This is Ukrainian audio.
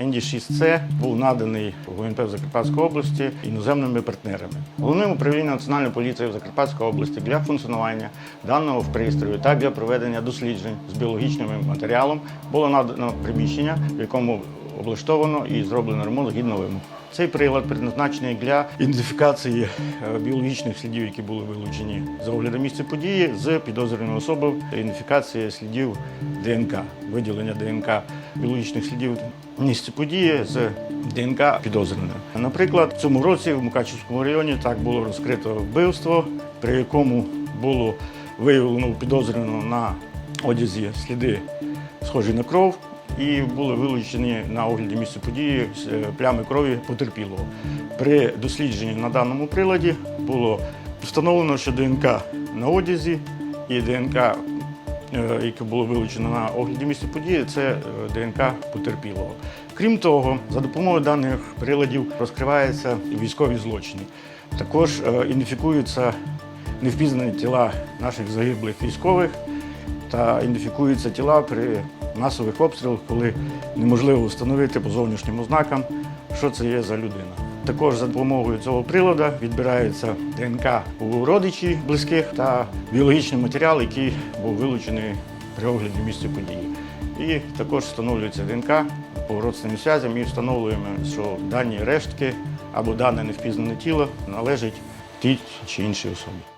НД-6С був наданий ГУНП в Закарпатській області іноземними партнерами. Головним управлінням Національної поліції в Закарпатській області для функціонування даного пристрою та для проведення досліджень з біологічним матеріалом було надано приміщення, в якому облаштовано і зроблено ремонт згідно вимог. Цей прилад предназначений для ідентифікації е, біологічних слідів, які були вилучені за оглядом місця події з підозрюваною особою, ідентифікації слідів ДНК, виділення ДНК біологічних слідів в місці події з ДНК підозрюваної. Наприклад, в цьому році в Мукачівському районі так було розкрито вбивство, при якому було виявлено підозрюваного на одязі сліди схожі на кров і були вилучені на огляді місця події е, плями крові потерпілого. При дослідженні на даному приладі було встановлено, що ДНК на одязі і ДНК, е, яке було вилучено на огляді місця події, це е, ДНК потерпілого. Крім того, за допомогою даних приладів розкриваються військові злочини. Також ідентифікуються невпізнані тіла наших загиблих військових та ідентифікуються тіла при масових обстрілах, коли неможливо встановити по зовнішнім ознакам, що це є за людина. Також за допомогою цього приладу відбирається ДНК у родичів близьких та біологічний матеріал, який був вилучений при огляді місця події. І також встановлюється ДНК по родственним зв'язям і встановлюємо, що дані рештки або дане невпізнане тіло належить тій чи іншій особі.